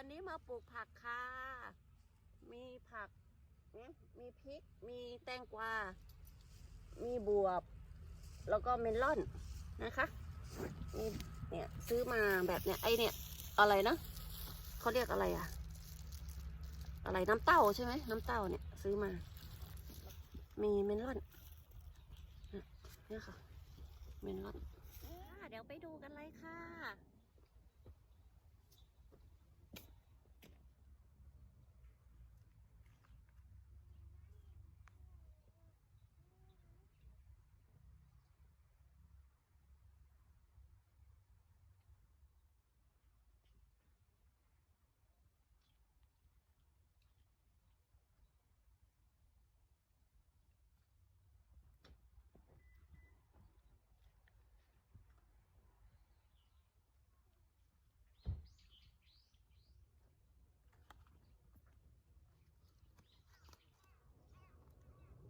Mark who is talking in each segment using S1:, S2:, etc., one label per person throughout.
S1: ันนี้มาปลูกผักค่ะ มีผัก มีพริก มีแตงกวา มีบวบ แล้วก็เมลอนนะคะมีเนี่ยซื้อมาแบบเนี้ยไอเนี่ยอะไรนะเขาเรียกอะไรอะอะไรน้ำเต้าใช่ไหมน้ำเต้าเนี่ยซื้อมา มีเมลอนเนี่ยค่ะเมลอนเดี๋ยวไปดูกันเลยค่ะ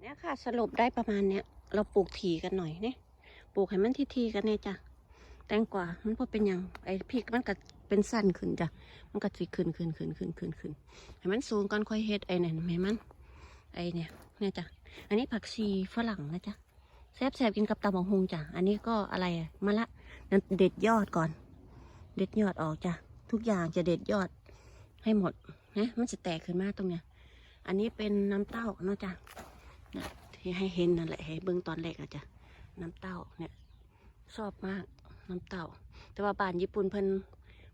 S1: เนี่ยค่ะสรุปได้ประมาณเนี้ยเราปลูกถี่กันหน่อยเนี่ยปลูกให้มันทีๆกันเนี่ยจ้ะแตงกวามันพอเป็นหยังไอ้พริกมันก็เป็นสั้นขึ้นจ้ะมันก็สิขึ้นขึ้นขึ้นขึ้นขึ้นขึ้นให้มันสูงก่อนค่อยเฮ็ดไอ้เนี่ยให้มันไอ้เนี่ยเนี่ยจ้ะอันนี้ผักชีฝรั่งนะจ๊ะแซ่บๆกินกับตำบักฮงจ้ะอันนี้ก็อะไรมะละนั่นเด็ดยอดก่อน เด็ดยอดออกจ้ะทุกอย่างจะเด็ดยอดให้หมดนะมันจะแตกขึ้นมาตรงเนี้ยอันนี้เป็นน้ำเต้าเนาะจ้ะ นะที่ให้เห็นนั่นแหละให้เบิ่งตอนแรกอะจ้ะน้ำเต้าเนี่ยชอบมากน้ำเต้า แต่ว่าบ้านญี่ปุ่นเพิ่น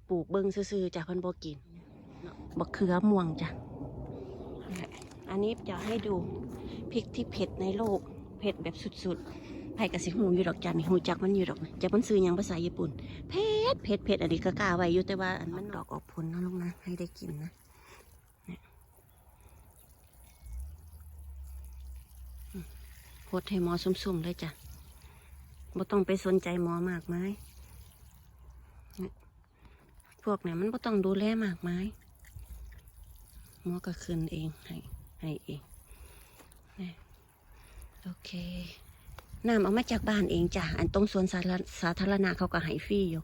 S1: ปลูกเบิ่งซื่อๆจ้ะเพิ่นบ่กินบักเขือม่วงจ้ะอันนี้จะให้ดูพริกที่เผ็ดในโลกเผ็ดแบบสุดๆไผ่กระสิหูอยู่ดอกจ้ะนี่หูจักมันอยู่ดอกนะจักมันซื้อยังภาษาญี่ปุ่นเผ็ดเผ็ดเผ็ดอันนี้ก็กล้าไว้อยู่แต่ว่าอันมันดอกออกผลนะลูกนะให้ได้กินนะ พดให้หมอสุ่มๆเลยจ้ะบ่ต้องไปสนใจหมอมากมายพวกเนี่ยมันบ่ต้องดูแลมากมายหมอก็คืนเองให้ให้เองนี่โอเคน้ำเอามาจากบ้านเองจ้ะอันตรงสวนสาธารสาธารณะเขาก็ให้ฟรีอยู่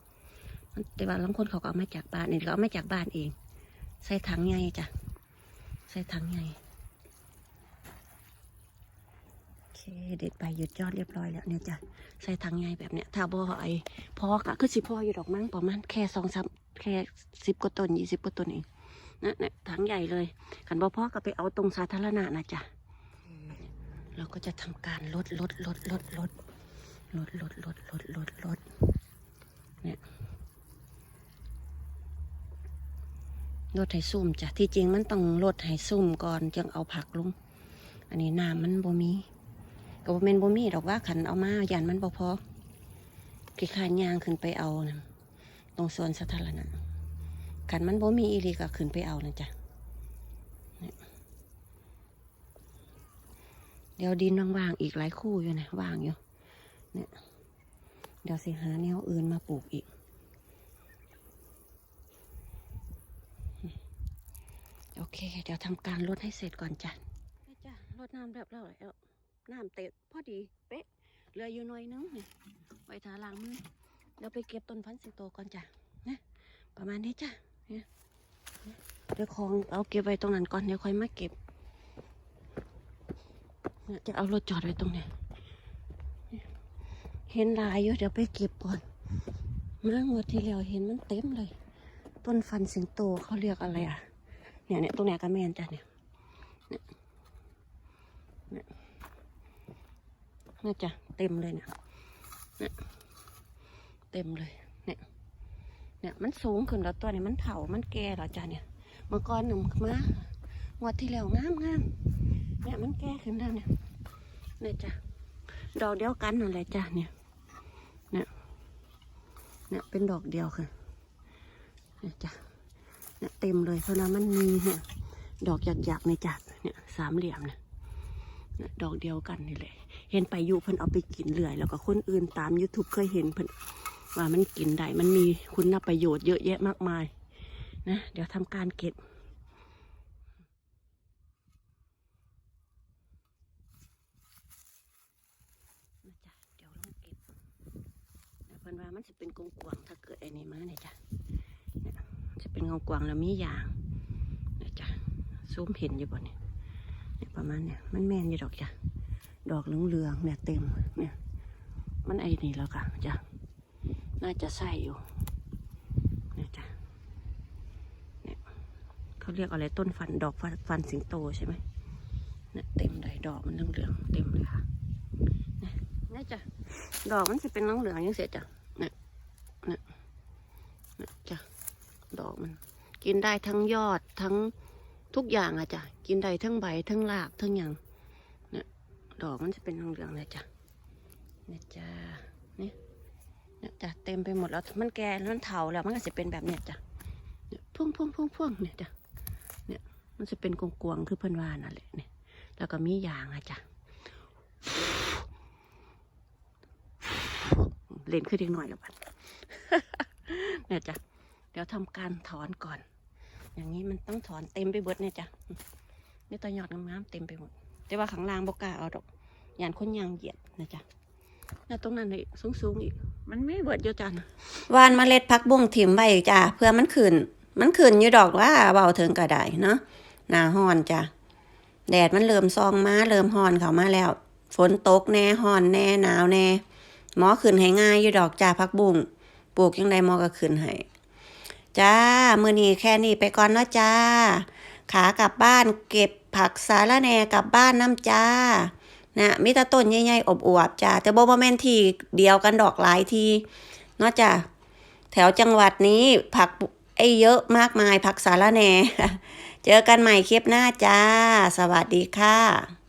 S1: แต่ว่าบางคนเขาก็เอามาจากบ้านนี่ก็เอามาจากบ้านเอง ใส่ถังใหญ่จ้ะใส่ถังใหญ่ โอ เคเด็ดไปหยุดยอดเรียบร้อยแล้วเนี่ยจ้ะใส่ถังใหญ่แบบเนี้ยถ้าบ่ไอพอกะคือสิพออยู่ดอกมั้งประมาณแค่สองสามแค่สิบกว่าต้นยี่สิบกว่าต้นเองนะเนี่ยถังใหญ่เลยขันบ่พอก็ไปเอาตรงสาธารณะนะจ๊ะเราก็จะทำการลดลดลดลดลดลดลดลดลดลดลดเนี่ยลดให้ซุ่มจ้ะที่จริงมันต้องลดให้ซุ่มก่อนจึงเอาผักลง อันนี้น้ำมันบ่มี ก็บ่แม่นบ่มีดอกว่าขันเอามายันมันบ่พอขี้ขานยางขึ้นไปเอานะตรงสวนสาธารณะขันมันบ่มีอีหลีก็ขึ้นไปเอานะจ๊ะเดี๋ยวดินว่างๆอีกหลายคู่อยู่นะว่างอยู่เนี่ยเดี๋ยวสิหาแนวอื่นมาปลูกอีก โอเค เดี๋ยวทำการลดให้เสร็จก่อนจ้ะจ้ะลดน้ำเรียบร้อยแล้ว น้ำเต็มพอดีเป๊ะเหลืออยู่หน่อยนึงเนี่ยไว้ทาล้างมือเดี๋ยวไปเก็บต้นพันธุ์สิงโตก่อนจ้ะนะประมาณนี้จ้ะเนี่ยเดี๋ยวของเอาเก็บไว้ตรงนั้นก่อนเดี๋ยวค่อยมาเก็บเนี่ยจะเอารถจอดไว้ตรงนเนี่ยเห็นลายอยู่เดี๋ยวไปเก็บก่อนเมื่องวดที่แล้วเห็นมันเต็มเลย ต้นฟันสิงโตเขาเรียกอะไรอะเนี่ยเนี่ยตรงไหนก็แมนจ้ะเนี่ยเนี่ยเนี่ยจ้ะเต็มเลยเนี่ยเนี่ยเต็มเลยเนี่ยเนี่ยมันสูงขึ้นแล้วตัวเนี่ยมันเถามันแก่แล้วจ้ะเนี่ยเมื่อก่อนหนึ่งมางวดที่แล้วงามงามเนี่ยมันแก่ขึ้นแล้วเนี่ยเนี่ยจ้ะดอกเดียวกันนั่นแหละจ้ะเนี่ยเนี่ยเนี่ยเป็นดอกเดียวค่ะเนี่ยจ้ะเนี่ยเต็มเลยเพราะนั้นมันมีเนี่ยดอกหยักๆในจัดเนี่ยสามเหลี่ยมเนี่ยเนี่ยดอกเดียวกันนี่แหละ เห็นไปอยู่เพิ่นเอาไปกินเรื่อย แล้วก็คนอื่นตาม YouTube เคยเห็นเพิ่นว่ามันกินได้ มันมีคุณประโยชน์เยอะแยะมากมายนะ เดี๋ยวทำการเก็บนะจ๊ะเดี๋ยวลองเก็บเนี่ยเพิ่นว่ามันจะเป็นกงกวางถ้าเกิดไอ้นี่มาเนี่ยจ้ะจะเป็นเงกวางแล้วมียางนะจ้ะซูมเห็นอยู่บ่เนี่ยเนี่ยประมาณเนี่ยมันแม่นอยู่ดอกจ้ะ ดอกเหลืองๆเนี่ยเต็มเนี่ย มันไอ้นี่แล้วค่ะจ้ะน่าจะใส่อยู่เนี่ยจ้ะเนี่ยเขาเรียกอะไรต้นฟันดอกฟันฟนสิงโตใช่ไหมเนี่ยเต็มเลยดอกมันเหลืองๆเต็มเลยค่ะเนี่ยจ้ะดอกมันจะเป็นเหลืองๆยังเสร็จจ้ะเนี่ยเนี่ยเนี่ยจ้ะดอกมัน กินได้ทั้งยอดทั้งทุกอย่างอะจ้ะกินได้ทั้งใบทั้งรากทั้งอย่าง ดอกมันจะเป็นเหลืองๆเลยจ้ะเนี่ยจ้าเนี่ยเนี่ยจ้ะเต็มไปหมดแล้วมันแก่แล้วมันเถาแล้วมันก็จะเป็นแบบเนี้ยจ้ะเนี่ยพ่วงพ่วงพ่วงพ่วงเนี่ยจ้ะเนี่ยมันจะเป็นกวงๆคือเพื่นว่านั่นแหละเนี่ยแล้วก็มียางอะจ้ะเล่นขึ้นอีกน่อยแล้วบัดเนี่ยจ้ะเดี๋ยวทำการถอนก่อน อย่างนี้มันต้องถอนเต็มไปหมดเนี่ยจ้ะนี่ตัวยอดงามๆเต็มไปหมด แต่ว่าข้างล่างบกล้าเอาดอก ยานคนยางเหยียดนะจ๊ะแล้วตรงนั้นอีกสูงๆอีก มันไม่เบิดเยอะจันวานเมล็ดพักบุ้งถิ่มไว้จ้ะเพื่อมันขึ้น มันขึ้นอยู่ดอกว่าเบาถึงกระไดเนาะหนาฮ้อนจ้ะแดดมันเริ่มซองมาเริ่มฮ้อนเข้ามาแล้ว ฝนตกแน่ฮ้อนแน่หนาวแน่หมอขึ้นให้ง่ายอยู่ดอกจ้าพักบุ้งปลูกยังไดหมอก็ขึ้นให้จ้ามือนี้แค่นี้ไปก่อนเนาะจ้า ขากลับบ้านเก็บผักสาระแหน่กลับบ้านน้ำจ้า นะมีแต่ต้นใหญ่ๆอบอวบจ้าแต่บ่บ่แม่นที่เดียวกันดอกหลายทีเนาะจ้าแถวจังหวัดนี้ผักไอ้เยอะมากมายผักสารแหน่ เจอกันใหม่คลิปหน้าจ้า สวัสดีค่ะ